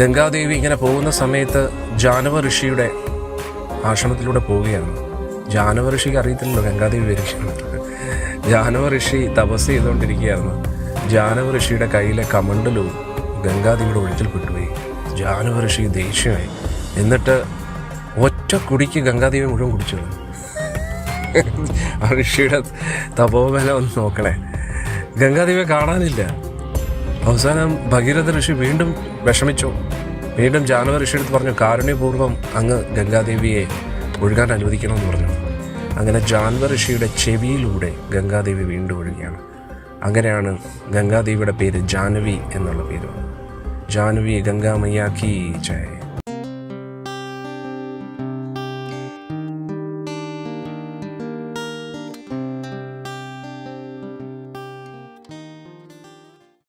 ഗംഗാദേവി ഇങ്ങനെ പോകുന്ന സമയത്ത് ജാനവ ഋഷിയുടെ ആശ്രമത്തിലൂടെ പോവുകയാണ്. ജാനവ ഋഷിക്ക് അറിയത്തില്ലല്ലോ ഗംഗാദേവി വരികയാണ് ജാനവ ഋഷി തപസ് ചെയ്തുകൊണ്ടിരിക്കുകയായിരുന്നു. ജാനവ ഋഷിയുടെ കയ്യിലെ കമണ്ടലും ഗംഗാദേവിയുടെ ഒഴിച്ചിൽ പെട്ടുപോയി. ജാനവ ഋഷി ദേഷ്യമായി. എന്നിട്ട് ഒറ്റ കുടിക്ക് ഗംഗാദേവി മുഴുവൻ കുടിച്ചു. ആ ഋഷിയുടെ തപോബലം ഒന്ന് നോക്കണേ. ഗംഗാദേവിയെ കാണാനില്ല. അവസാനം ഭഗീരഥ ഋഷി വീണ്ടും വിഷമിച്ചു. വീണ്ടും ജാനവ ഋഷി എടുത്ത് പറഞ്ഞു കാരുണ്യപൂർവം അങ്ങ് ഗംഗാദേവിയെ ഒഴുകാൻ അനുവദിക്കണമെന്ന് പറഞ്ഞു. അങ്ങനെ ജാൻവ ഋഷിയുടെ ചെവിയിലൂടെ ഗംഗാദേവി വീണ്ടും ഒഴുകിയാണ്. അങ്ങനെയാണ് ഗംഗാദേവിയുടെ പേര് ജാനവി എന്നുള്ള പേര് ജാനവി ഗംഗാമയ്യാക്കി ജയ.